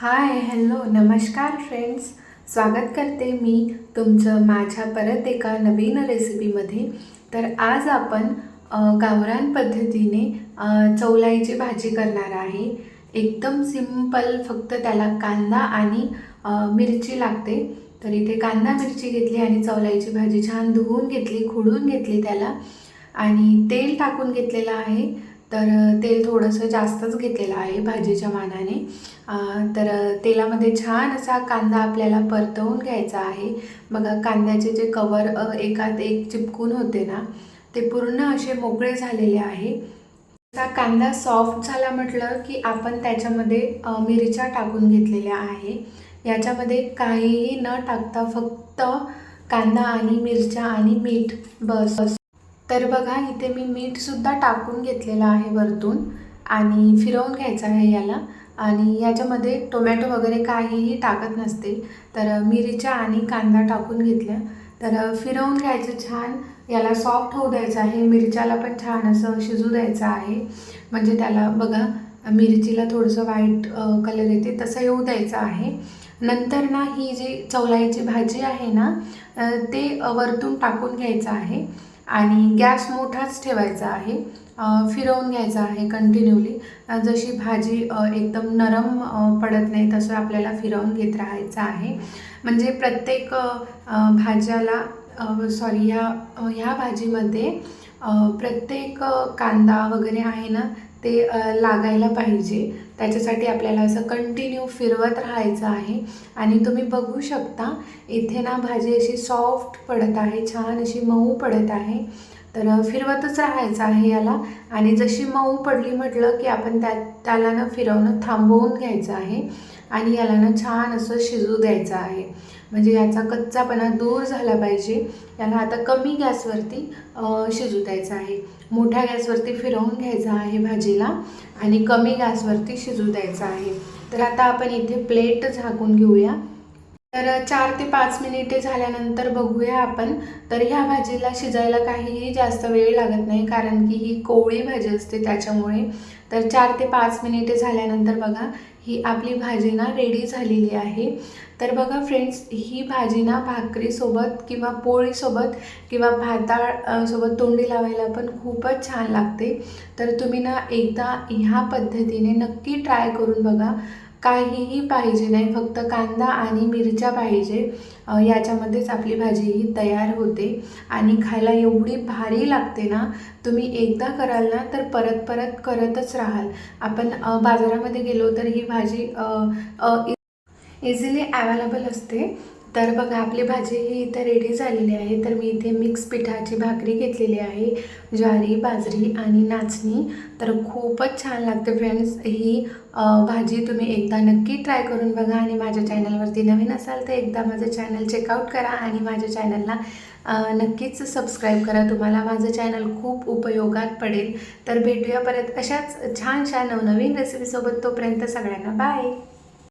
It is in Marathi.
हाय हॅलो नमस्कार फ्रेंड्स स्वागत करते मी तुमचं माझ्या परत एका नवीन रेसिपीमध्ये तर आज आपण गावरान पद्धतीने चौलाईची भाजी करणार आहे. एकदम सिंपल फक्त त्याला कांदा आणि मिरची लागते. तर इथे कांदा मिरची घेतली आणि चौलाईची भाजी छान धुवून घेतली खुडून घेतली त्याला. आणि तेल टाकून घेतलेलं आहे. तर तेल थोडंसं जास्तच घेतलेलं आहे भाजीच्या मानाने. तर तेलामध्ये छान असा कांदा आपल्याला परतवून घ्यायचा आहे. बघा कांद्याचे जे कवर एकात एक चिपकून होते ना ते पूर्ण असे मोकळे झालेले आहे. असा कांदा सॉफ्ट झाला म्हटलं की आपण त्याच्यामध्ये मिरच्या टाकून घेतलेल्या आहे. याच्यामध्ये काहीही न टाकता फक्त कांदा आणि मिरच्या आणि मीठ बस बस तर बघा इथे मी मीठसुद्धा टाकून घेतलेलं आहे वरतून आणि फिरवून घ्यायचं आहे याला. आणि याच्यामध्ये टोमॅटो वगैरे काहीही टाकत नसते तर मिरच्या आणि कांदा टाकून घेतल्या. तर फिरवून घ्यायचं छान. याला सॉफ्ट होऊ द्यायचं आहे. मिरच्याला पण छान असं शिजू द्यायचं आहे. म्हणजे त्याला बघा मिरचीला थोडंसं व्हाईट कलर येते तसं येऊ द्यायचं आहे. नंतर ना ही जी चवलाईची भाजी आहे ना ते वरतून टाकून घ्यायचं आहे. आणि गॅस मोठाच ठेवायचा आहे फिरवून घ्यायचा आहे कंटिन्यूली जशी भाजी एकदम नरम पडत नाही तसं आपल्याला फिरवून घेत राहायचं आहे. म्हणजे प्रत्येक भाज्याला सॉरी ह्या ह्या भाजीमध्ये प्रत्येक कांदा वगैरे आहे ना ते लागायला पाहिजे. त्याच्यासाठी आपल्याला असं कंटिन्यू फिरवत राहायचं आहे. आणि तुम्ही बघू शकता इथे ना भाजी अशी सॉफ्ट पडत आहे छान अशी मऊ पडत आहे. तर फिरवतच राहायचं आहे याला. आणि जशी मऊ पडली म्हटलं की आपण त्या त्याला ना फिरवणं थांबवून घ्यायचं आहे. आणि याला ना छान असं शिजू द्यायचं आहे. म्हणजे याचा कच्चापणा दूर झाला पाहिजे. याला आता कमी गॅसवरती शिजू द्यायचं आहे. मोठ्या गॅसवरती फिरवून घ्यायचं आहे भाजीला आणि कमी गॅसवरती शिजू द्यायचं आहे. तर आता आपण इथे प्लेट झाकून घेऊया. तर चार ते पाच मिनिटे झाल्यानंतर बघूया आपण. तर ह्या भाजीला शिजायला काहीही जास्त वेळ लागत नाही कारण की ही कोवळी भाजी असते त्याच्यामुळे. तर चार ते पाच मिनिटे झाल्यानंतर बघा ही आपली भाजी ना रेडी झालेली आहे. तर बघा फ्रेंड्स ही भाजी ना भाकरीसोबत किंवा पोळीसोबत किंवा भाताळ सोबत तोंडी लावायला पण खूपच छान लागते. तर तुम्ही ना एकदा ह्या पद्धतीने नक्की ट्राय करून बघा. काहीही पाहिजे नाही फक्त कांदा आणि मिरच्या पाहिजे. याच्यामध्येच आपली भाजी ही तयार होते. आणि खायला एवढी भारी लागते ना तुम्ही एकदा कराल ना तर परत परत करतच राहाल. आपण बाजारामध्ये गेलो तर ही भाजी इझिली अवेलेबल असते. तर बघा आपली भाजी ही इथं रेडी झालेली आहे. तर मी इथे मिक्स पिठाची भाकरी घेतलेली आहे. ज्वारी बाजरी आणि नाचणी. तर खूपच छान लागते फ्रेंड्स ही भाजी तुम्ही एकदा नक्की ट्राय करून बघा आणि माझ्या चॅनलवरती नवीन असाल तर एकदा माझं चॅनल चेकआउट करा आणि माझ्या चॅनलला नक्कीच सबस्क्राईब करा. तुम्हाला माझं चॅनल खूप उपयोगात पडेल. तर भेटूया परत अशाच छान छान नवनवीन रेसिपीसोबत तोपर्यंत सगळ्यांना बाय